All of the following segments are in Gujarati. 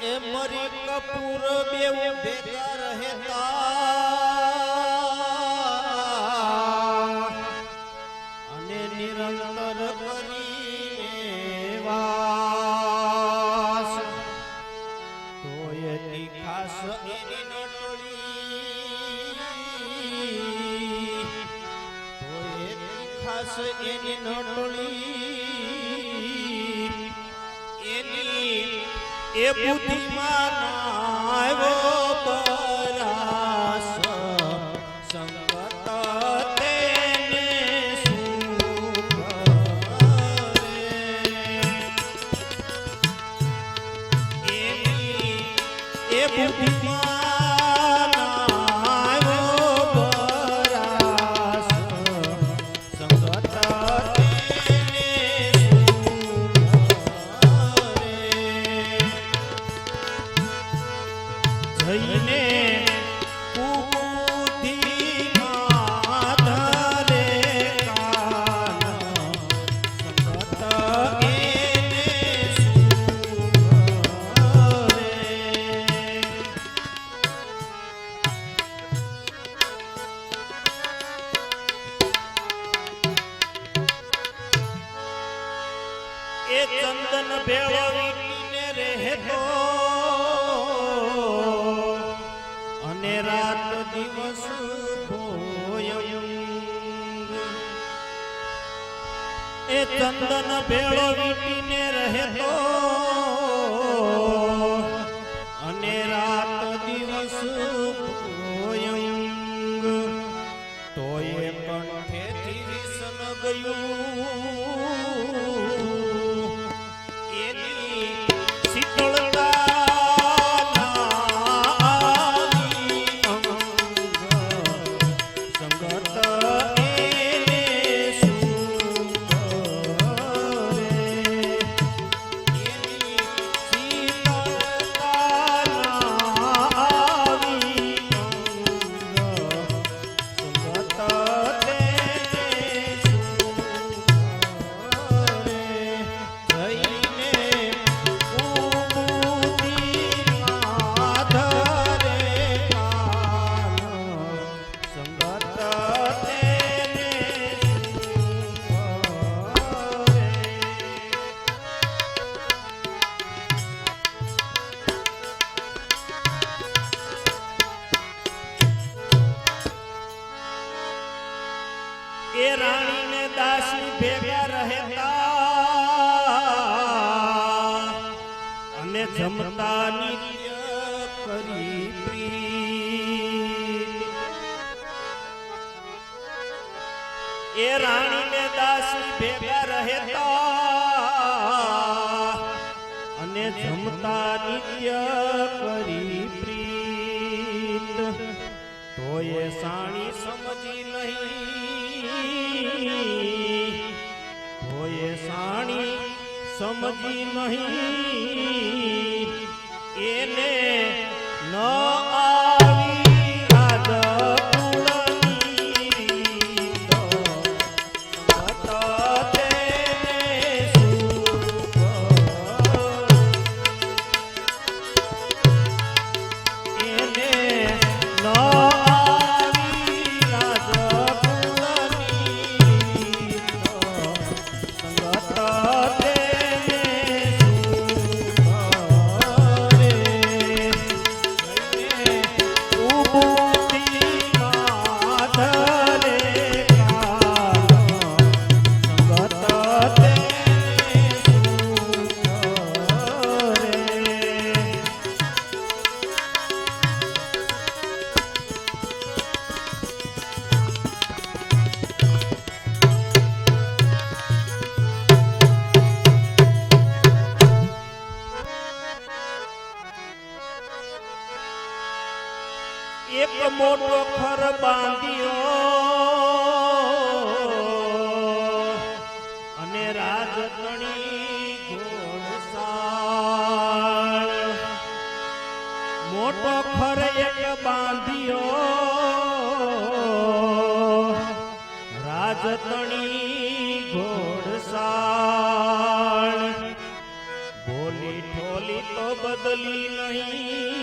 એ મરી કપૂર બેવ ભેગા રહેતા. અને નિરંતર કરીને વાસ. તોય તી ખાસ એની નટળી તોય ખાસ એની નટળી એ બુદ્ધિમાં આવ્યો પરાસ સંગત એ ચંદન ભેળવીને રહેતો. અને રાત દિવસ એ ચંદન ભેળવીને રહેતો. Oh. એ રાણી ને દાસી ભેગા અને જમતા એ રાણી દાસી ભેગા રહેતા. અને જમતા નિત્ય કરી પ્રીત. તોય સાણી નહીં. હોય સાણી સમજી નહીં. એને बदली नहीं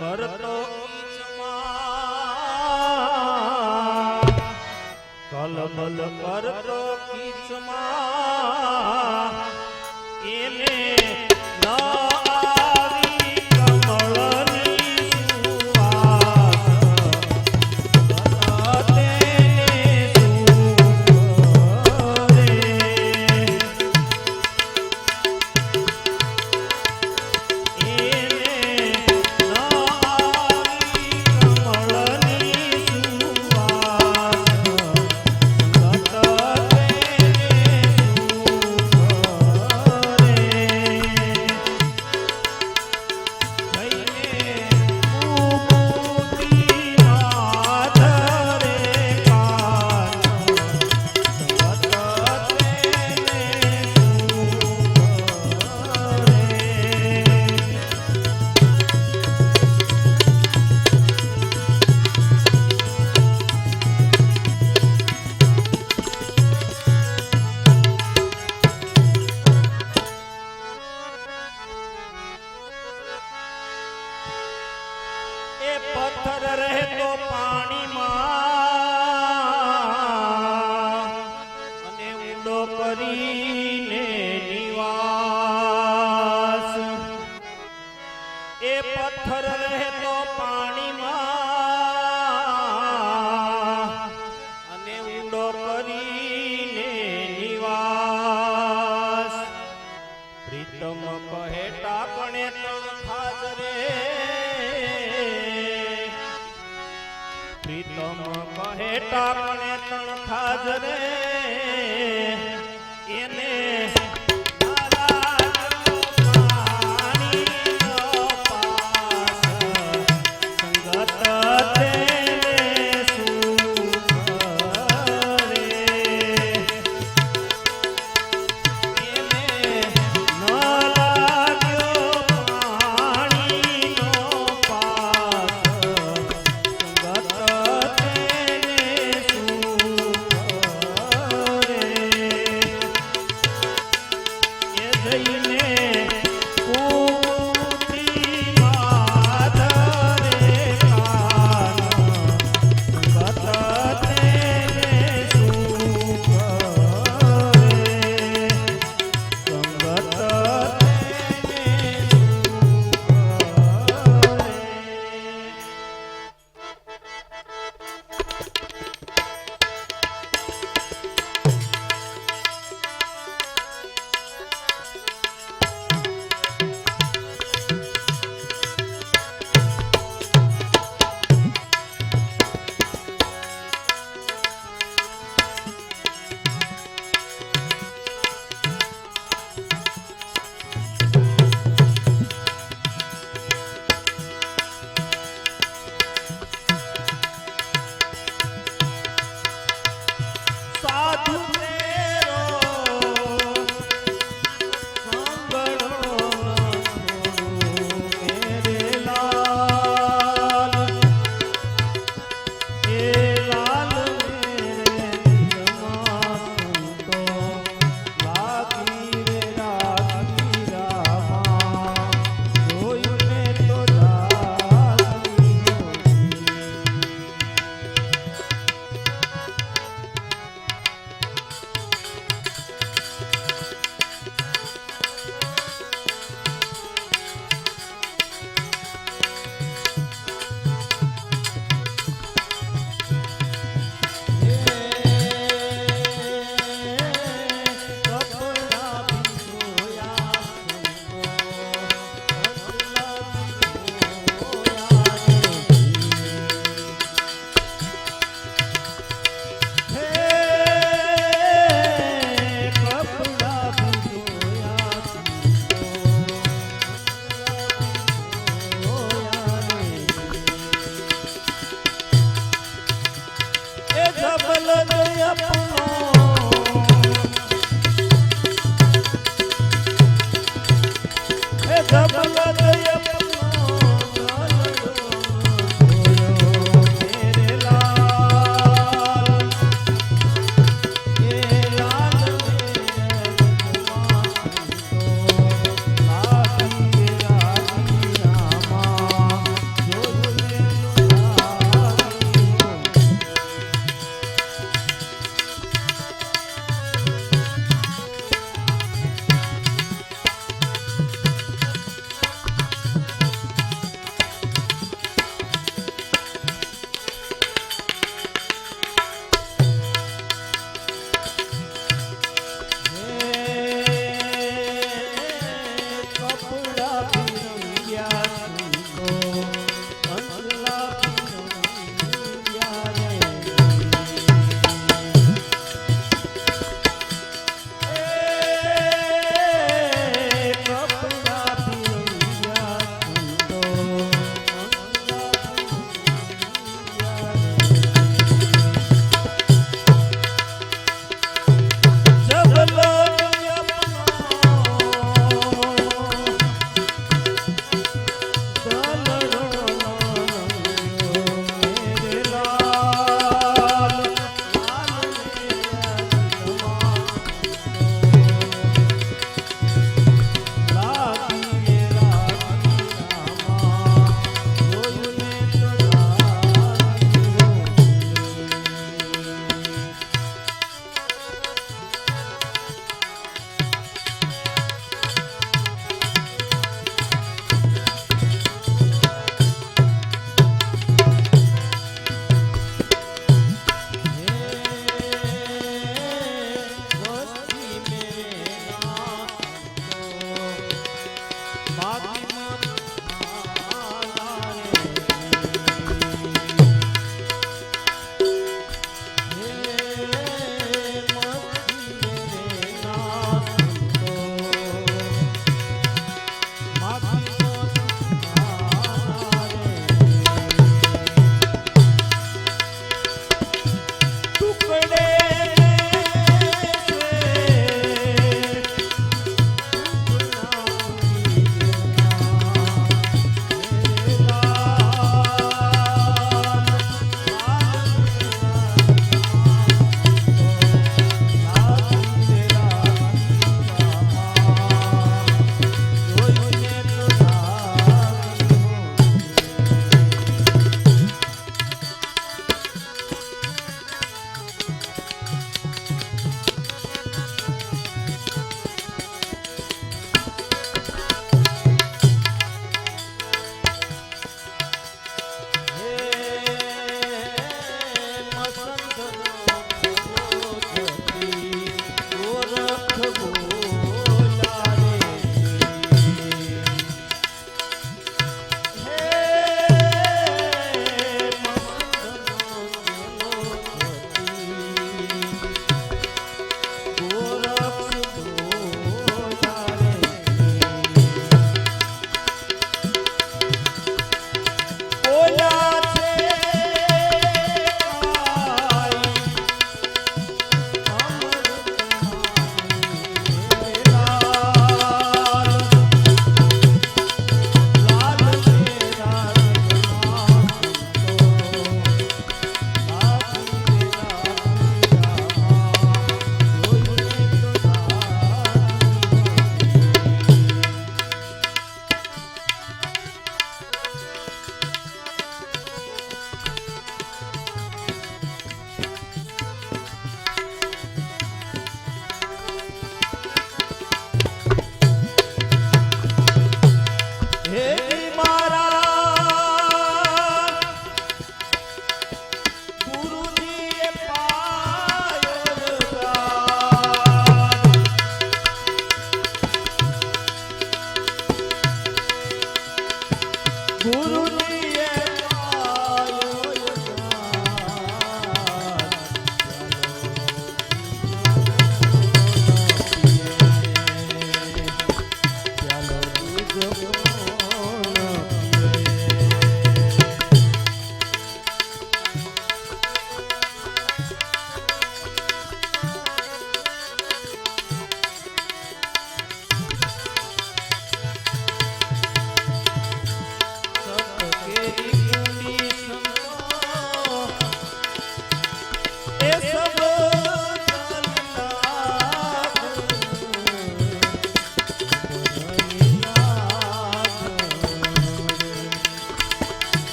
કરતો કલબલ કરતો કીચમાં. એને रहे Hallelujah.